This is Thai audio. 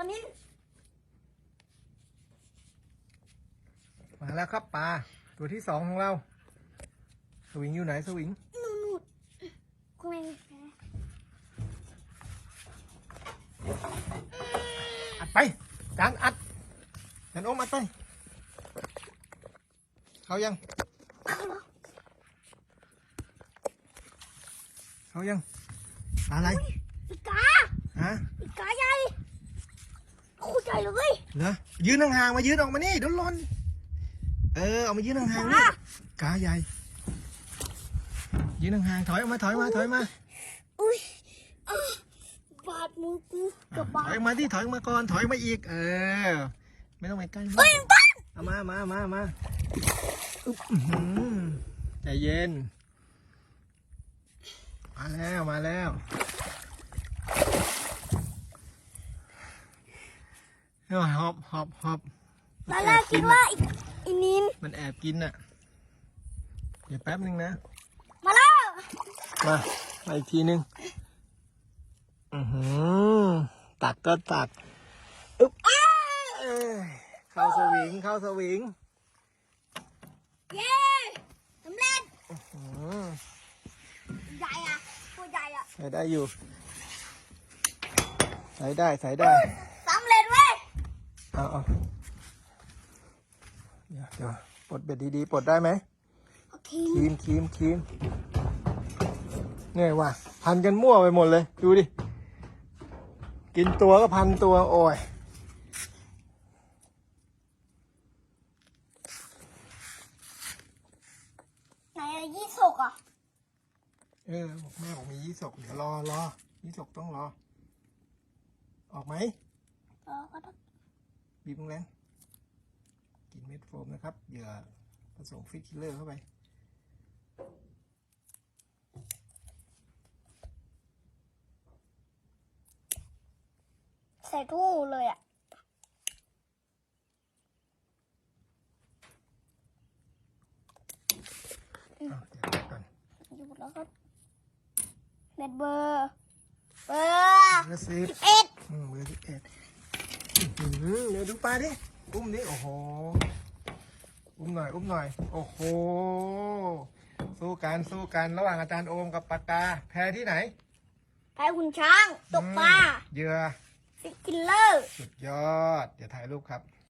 วันนี้ มาแล้วครับปลาตัวที่สองของเรา สวิงอยู่ไหนสวิงหนูหนูคุณแม่อัดไปจานอัดจานโอมอัดไปเขายังเขายังปลาอะไร อีกา ฮะ อีกาใหญ่โคตรใหญ่ เลยเหรอยืนห่างๆมายืนออกมานี่เดี๋ยวหล่นเออเอามายืนห่างๆนี่กาใหญ่ ยืนห่างๆถอยออกมาถอยมาถอยมาอุ้ยอะบาดมือกูเกับบาถดอยออกมาที่ถอยออกมาก่อนถอยมาอีก เออ ไม่ต้องไปใกล้มากเฮ้ยต้นเอามามามามาอุ๊บอื้อหือใจเย็น มาแล้วมาแล้ว เฮ้ยหอบหอบหอบตอนแรกคิดว่าอีอีนินมันแอบกินน่ะ เดี๋ยวแป๊บนึงนะ มาแล้ว มามาอีกทีนึง อือหือตักก็ตักอึ๊บเอ้ยเข้าสวิง เข้าสวิง เย้สำเร็จอืมใหญ่อะตัวใหญ่อะใส่ได้อยู่ ใส่ได้ ใส่ได้สำเร็จเว้ย เอาเอาเดี๋ยวเดี๋ยวปลดเบ็ดดีๆปลดได้ไหมโอเคครีมครีมครีมเหนื่อยว่ะพันกันมั่วไปหมดเลย ดูดิ กินตัวก็พันตัว โอ้ยไหนอะยี่สกอะเออบอกแม่บอกมียี่สกเดี๋ยวรอรอยี่สกต้องรอ ออกไหมเออก็ต้อง บีบแรงๆกินเม็ดโฟมนะครับเหยื่อผสมฟิชคิลเลอร์เข้าไป ใส่ตู้เลยอะอ้าวเดี๋ยวก่อนอยู่แล้วครับเบ็ดเบอร์เบอร์ เบอร์สิบเอ็ดอืมเบอร์สิบเอ็ดอื้อหือ เดี๋ยวดูปลาดิ อุ้มดิโอ้โห อุ้มหน่อย อุ้มหน่อย โอ้โห สู้กันสู้กันระหว่างอาจารย์โอมกับปากกา แพ้ที่ไหน แพ้คุณช้าง ตกปลา เหยื่อ ฟิกกิลเลอร์ สุดยอด เดี๋ยวถ่ายรูปครับ